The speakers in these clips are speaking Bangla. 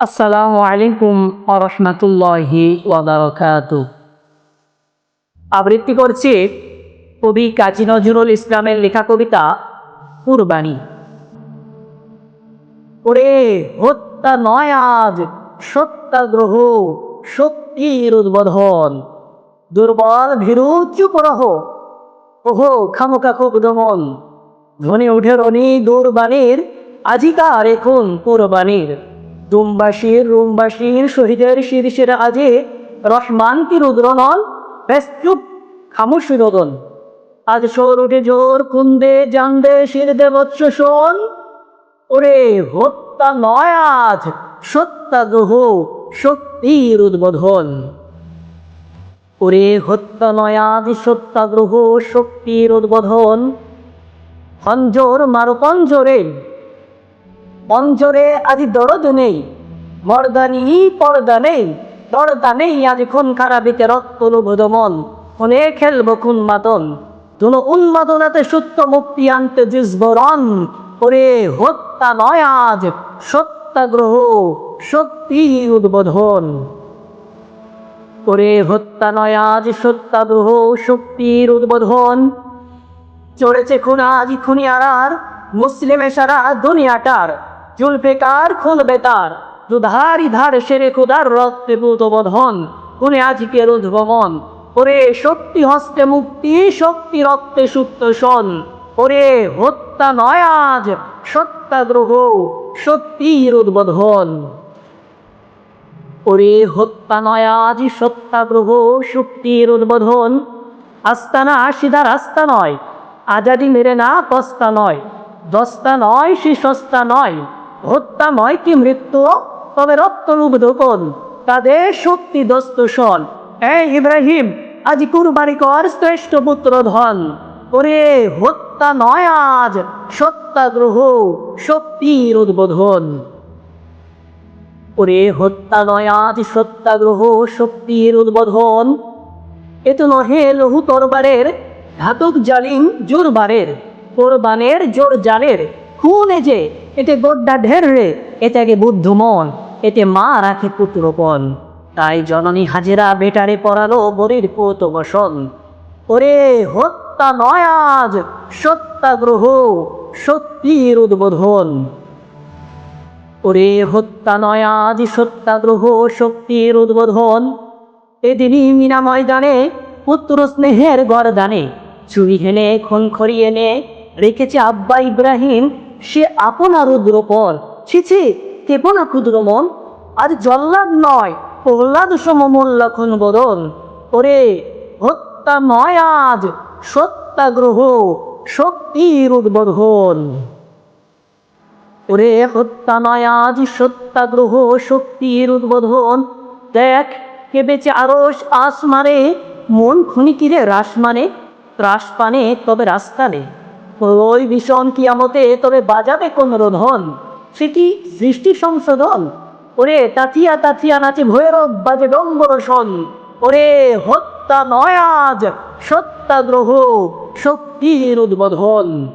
আসসালামু আলাইকুম রহমতুল্লাহি ওয়াবারকাত আবৃত্তি করছে কবি কাজী নজরুল ইসলামের লেখা কবিতা কুরবানি। ওরে, হত্যা নয় আজ, সত্যাগ্রহ শক্তির উদ্বোধন। দুর্বল ভীরু চুপ রহ, ওহো খামোকা খুব দমন। ধ্বনি উঠে রনি দূরবাণীর আজিকার এখন কোরবানির? দুমবাসীর, রুমবাসীর শহীদের শীর্ষের আজে। রহমান কি রুদ্রনল বেশ চুপ, খামুশ রোদন। আজ সোর উঠে জোর কুন্দে জানদে শির দেবৎস শোন। ওরে, হত্যা নয় আজ সত্যাগ্রহ শক্তির উদ্বোধন। ওরে, হত্যা নয় আজ সত্যাগ্রহ শক্তির উদ্বোধন। পঞ্জর মারো পঞ্জরে আজ দরদ নেই মর্দানি পর্দা নেই পর্দা নেই আজ খুন খারাপিতে রক্ত লোভদমন খুনে খেলব খুন মাতন দুনো উন্মাদনাতে সত্য মুক্তি আনতে জিসবরণ ওরে হত্যা নয় আজ, সত্যাগ্রহ শক্তির উদ্বোধন। ওরে হত্যা নয় আজ, সত্যাগ্রহ শক্তির উদ্বোধন। চড়েছে খুন আজ খুনি আর মুসলিমে সারা দুনিয়াটার জুলফেকার খুলবে তার? দুধারি ধার সেরে খুদার রক্তে বধন। খুনে আজকের উদ্ভবন ওরে শক্তি হস্তে মুক্তি, শক্তি রক্তে সুপ্ত সন ওরে হত্যা নয় আজ সত্যাগ্রহ শক্তির উদ্বোধন ওরে হত্যা নয় আজ সত্যাগ্রহ শক্তির উদ্বোধন আস্তানা সিধার আস্থা নয়, আজাদি মেরে না কস্তা নয়। দস্তা নয় সে সস্তা নয়। হত্যা নয় কি মৃত্যু, তবে রক্তরূপ দোকন তাদের শক্তি দস্ত সন এ ইব্রাহিম, আজ কুরবানি কর শ্রেষ্ঠ পুত্র ধন। ওরে, হত্যা নয় আজ, সত্যাগ্রহ, শক্তির উদ্বোধন। ওরে, হত্যা নয় আজ, সত্যাগ্রহ, শক্তির উদ্বোধন। এ তো নহে লহু তরবারের ঘাতক জালিম জোরবারের, কোরবানের জোর জালের। যে, এতে গোড্ডা ঢের রে এটাকে বুদ্ধ মন, এতে মা রাখে পুত্রপন তাই জননী হাজেরা বেটারে পড়ালো বরির পোত বসন। ওরে, হত্যা নয় আজ সত্যাগ্রহ সত্যির উদ্বোধন। ওরে, হত্যা নয় আজ সত্যাগ্রহ শক্তির উদ্বোধন। এদিনই মিনা ময়দানে পুত্র স্নেহের গরদানে, চুরি হেনে, খুন খড়িয়ে নে রেখেছে আব্বা ইব্রাহিম সে আপনার রুদ্রপর ছিছি কেবো না ক্ষুদ্র মন। আজ জল্লাদ নয়, প্রহ্লাদ সম মোল্লাখন বদন ওরে হত্যা নয় আজ, সত্যাগ্রহ, শক্তির উদ্বোধন। ওরে হত্যা নয় আজ, সত্যাগ্রহ, শক্তির উদ্বোধন। দেখ, কে বেচে আরস আস মারে মন খুনিকিরে রাস মানে ত্রাস পানে তবে রাস্তা নে ওই ভীষণ কিয়ামতে তবে বাজাবে কোন রোধন? সেটি সৃষ্টি সংশোধন। ওরে তাথিয়া তাথিয়া নাচে ভৈরব বাজে ডম্বর শন। ওরে হত্যা নয় আজ সত্যাগ্রহ শক্তির উদ্বোধন।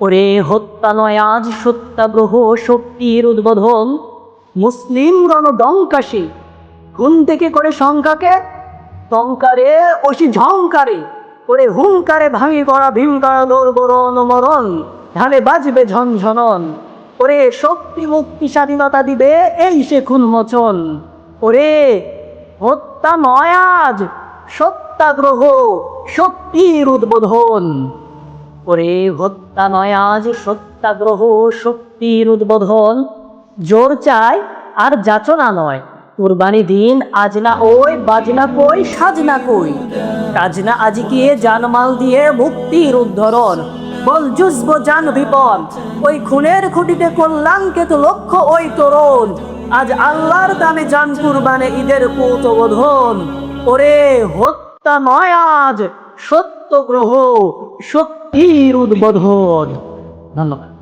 ওরে হত্যা নয় আজ সত্যাগ্রহ শক্তির উদ্বোধন। মুসলিম রণডঙ্কাশী ঘুম থেকে করে শঙ্কাকে টঙ্কারে ওসি ঝঙ্কারে। ওরে হুঙ্কারে ভাঙি করা ভীমকার দৌড়বরণ মরণ, ধানে বাজবে ঝনঝনন। ওরে শক্তি মুক্তি স্বাধীনতা দিবে এই সে খুন মোচন। ওরে হত্যা নয় আজ সত্যাগ্রহ, শক্তির উদ্বোধন। ওরে হত্যা নয় আজ সত্যাগ্রহ, শক্তির উদ্বোধন। জোর চাই আর যাচনা নয়। কুরবানি দিন আজ না ওই, বাজনা কই, সাজনা কই? কাজনা আজি জানমাল দিয়ে মুক্তির উদ্ধরণ? বল জুজব জান বিপন ওই খুনের খুঁটিতে কল্যাণকে তো লক্ষ্য ওই তরুণ। আজ আল্লাহর দামে জান কুরবানে ঈদের পুত বোধন। ওরে, হত্যা নয় আজ সত্যগ্রহ শক্তির উদ্বোধন। ধন্যবাদ।